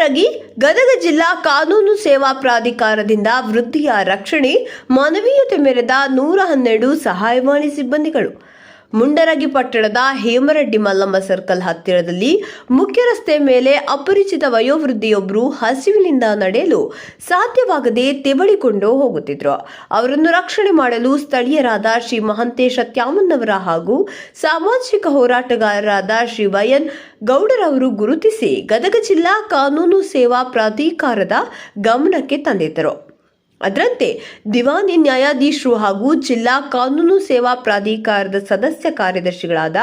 ಮುಂಡರಗಿ ಗದಗ ಜಿಲ್ಲಾ ಕಾನೂನು ಸೇವಾ ಪ್ರಾಧಿಕಾರದಿಂದ ವೃತ್ತಿಯ ರಕ್ಷಣೆ ಮಾನವೀಯತೆ ಮೆರೆದ ನೂರ ಹನ್ನೆರಡು ಸಹಾಯವಾಣಿ ಸಿಬ್ಬಂದಿಗಳು. ಮುಂಡರಗಿ ಪಟ್ಟಣದ ಹೇಮರೆಡ್ಡಿ ಮಲ್ಲಮ್ಮ ಸರ್ಕಲ್ ಹತ್ತಿರದಲ್ಲಿ ಮುಖ್ಯ ರಸ್ತೆ ಮೇಲೆ ಅಪರಿಚಿತ ವಯೋವೃದ್ಧಿಯೊಬ್ಬರು ಹಸಿವಿನಿಂದ ನಡೆಯಲು ಸಾಧ್ಯವಾಗದೆ ತೆವಳಿಕೊಂಡು ಹೋಗುತ್ತಿದ್ದರು ಅವರನ್ನು ರಕ್ಷಣೆ ಮಾಡಲು ಸ್ಥಳೀಯರಾದ ಶ್ರೀ ಮಹಂತೇಶ ತ್ಯಾಮನ್ನವರ ಹಾಗೂ ಸಾಮಾಜಿಕ ಹೋರಾಟಗಾರರಾದ ಶ್ರೀ ವೈಎನ್ ಗೌಡರವರು ಗುರುತಿಸಿ ಗದಗ ಜಿಲ್ಲಾ ಕಾನೂನು ಸೇವಾ ಪ್ರಾಧಿಕಾರದ ಗಮನಕ್ಕೆ ತಂದಿದ್ದರು. ಅದರಂತೆ ದಿವಾನಿ ನ್ಯಾಯಾಧೀಶರು ಹಾಗೂ ಜಿಲ್ಲಾ ಕಾನೂನು ಸೇವಾ ಪ್ರಾಧಿಕಾರದ ಸದಸ್ಯ ಕಾರ್ಯದರ್ಶಿಗಳಾದ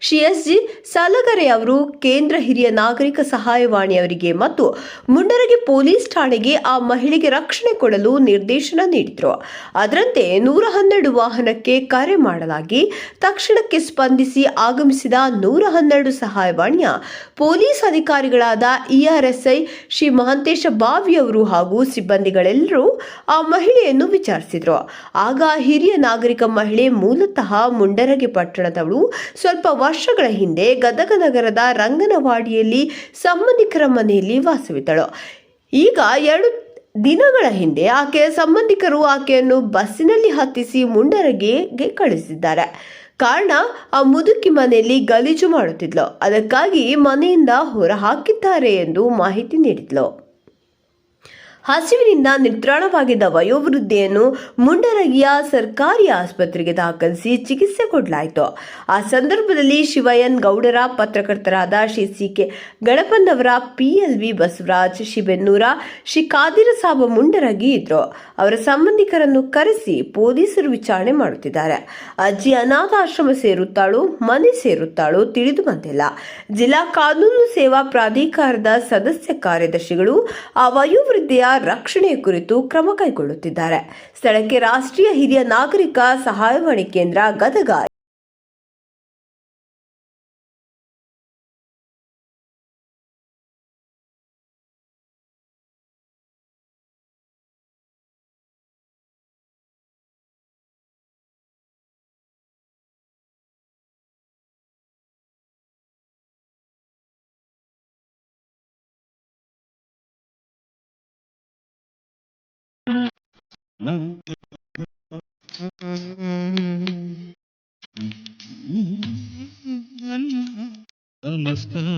ಶ್ರೀ ಎಸ್ ಜಿ ಸಾಲಗರೆ ಅವರು ಕೇಂದ್ರ ಹಿರಿಯ ನಾಗರಿಕ ಸಹಾಯವಾಣಿಯವರಿಗೆ ಮತ್ತು ಮುಂಡರಗಿ ಪೊಲೀಸ್ ಠಾಣೆಗೆ ಆ ಮಹಿಳೆಗೆ ರಕ್ಷಣೆ ಕೊಡಲು ನಿರ್ದೇಶನ ನೀಡಿದರು. ಅದರಂತೆ ನೂರ ಹನ್ನೆರಡು ವಾಹನಕ್ಕೆ ಕರೆ ಮಾಡಲಾಗಿ ತಕ್ಷಣಕ್ಕೆ ಸ್ಪಂದಿಸಿ ಆಗಮಿಸಿದ ನೂರ ಹನ್ನೆರಡು ಸಹಾಯವಾಣಿಯ ಪೊಲೀಸ್ ಅಧಿಕಾರಿಗಳಾದ ಇಆರ್ಎಸ್ಐ ಶ್ರೀ ಮಹಂತೇಶ ಬಾವಿಯವರು ಹಾಗೂ ಸಿಬ್ಬಂದಿಗಳೆಲ್ಲರೂ ಆ ಮಹಿಳೆಯನ್ನು ವಿಚಾರಿಸಿದ್ರು. ಆಗ ಹಿರಿಯ ನಾಗರಿಕ ಮಹಿಳೆ ಮೂಲತಃ ಮುಂಡರಗಿ ಪಟ್ಟಣದವಳು. ಸ್ವಲ್ಪ ವರ್ಷಗಳ ಹಿಂದೆ ಗದಗ ನಗರದ ರಂಗನವಾಡಿಯಲ್ಲಿ ಸಂಬಂಧಿಕರ ಮನೆಯಲ್ಲಿ ವಾಸವಿದ್ದಳು. ಈಗ ಎರಡು ದಿನಗಳ ಹಿಂದೆ ಆಕೆಯ ಸಂಬಂಧಿಕರು ಆಕೆಯನ್ನು ಬಸ್ಸಿನಲ್ಲಿ ಹತ್ತಿಸಿ ಮುಂಡರಗಿಗೆ ಕಳಿಸಿದ್ದಾರೆ. ಕಾರಣ, ಆ ಮುದುಕಿ ಮನೆಯಲ್ಲಿ ಗಲೀಜು ಮಾಡುತ್ತಿದ್ಲು. ಅದಕ್ಕಾಗಿ ಮನೆಯಿಂದ ಹೊರ ಹಾಕಿದ್ದಾರೆ ಎಂದು ಮಾಹಿತಿ ನೀಡಿದ್ಲು. ಹಸಿವಿನಿಂದ ನಿತ್ರಾಣವಾಗಿದ್ದ ವಯೋವೃದ್ಧೆಯನ್ನು ಮುಂಡರಗಿಯ ಸರ್ಕಾರಿ ಆಸ್ಪತ್ರೆಗೆ ದಾಖಲಿಸಿ ಚಿಕಿತ್ಸೆ ಕೊಡಲಾಯಿತು. ಆ ಸಂದರ್ಭದಲ್ಲಿ ಶಿವಯನ್ ಗೌಡರ ಪತ್ರಕರ್ತರಾದ Shri C K Ganapannavara PLV Basavaraj Shibennura Shri Kadira Saab Mundaragi ಇದ್ರು. ಅವರ ಸಂಬಂಧಿಕರನ್ನು ಕರೆಸಿ ಪೊಲೀಸರು ವಿಚಾರಣೆ ಮಾಡುತ್ತಿದ್ದಾರೆ. ಅಜ್ಜಿ ಅನಾಥಾಶ್ರಮ ಸೇರುತ್ತಾಳೋ, ಮನೆ ಸೇರುತ್ತಾಳೋ ತಿಳಿದು ಬಂದಿಲ್ಲ. ಜಿಲ್ಲಾ ಕಾನೂನು ಸೇವಾ ಪ್ರಾಧಿಕಾರದ ಸದಸ್ಯ ಕಾರ್ಯದರ್ಶಿಗಳು ಆ ವಯೋವೃದ್ಧೆಯ ರಕ್ಷಣೆಯ ಕುರಿತು ಕ್ರಮ ಕೈಗೊಳ್ಳುತ್ತಿದ್ದಾರೆ. ಸ್ಥಳಕ್ಕೆ ರಾಷ್ಟ್ರೀಯ ಹಿರಿಯ ನಾಗರಿಕ ಸಹಾಯವಾಣಿ ಕೇಂದ್ರ ಗದಗ നമസ്കാരം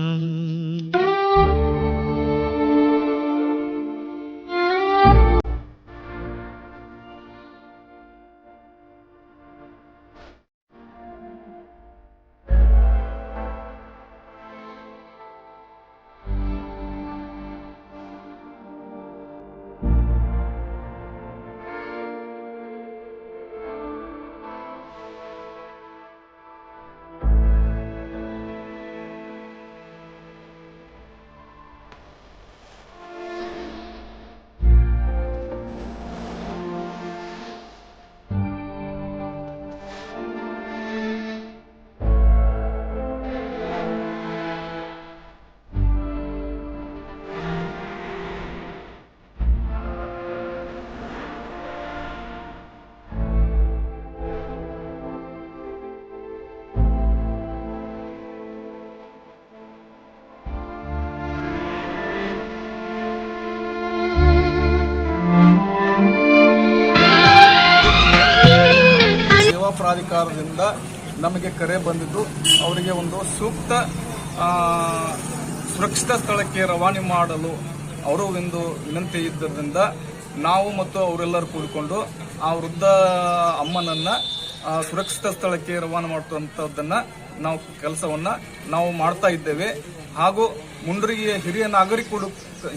ಪ್ರಾಧಿಕಾರದಿಂದ ನಮಗೆ ಕರೆ ಬಂದಿದ್ದು, ಅವರಿಗೆ ಒಂದು ಸೂಕ್ತ ಸುರಕ್ಷಿತ ಸ್ಥಳಕ್ಕೆ ರವಾನೆ ಮಾಡಲು ಅವರು ಒಂದು ವಿನಂತಿ ಇದ್ದರಿಂದ ನಾವು ಮತ್ತು ಅವರೆಲ್ಲರೂ ಕೂಡಿಕೊಂಡು ಆ ವೃದ್ಧ ಅಮ್ಮನನ್ನ ಸುರಕ್ಷಿತ ಸ್ಥಳಕ್ಕೆ ರವಾನೆ ಮಾಡುವಂಥದ್ದನ್ನ ನಾವು ಕೆಲಸವನ್ನ ನಾವು ಮಾಡ್ತಾ ಇದ್ದೇವೆ. ಹಾಗೂ ಮುಂಡ್ರಿಗೆ ಹಿರಿಯ ನಾಗರಿಕರು,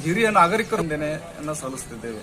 ಹಿರಿಯ ನಾಗರಿಕರೊಂದೇನೆ ಸಲ್ಲಿಸ್ತಿದ್ದೇವೆ.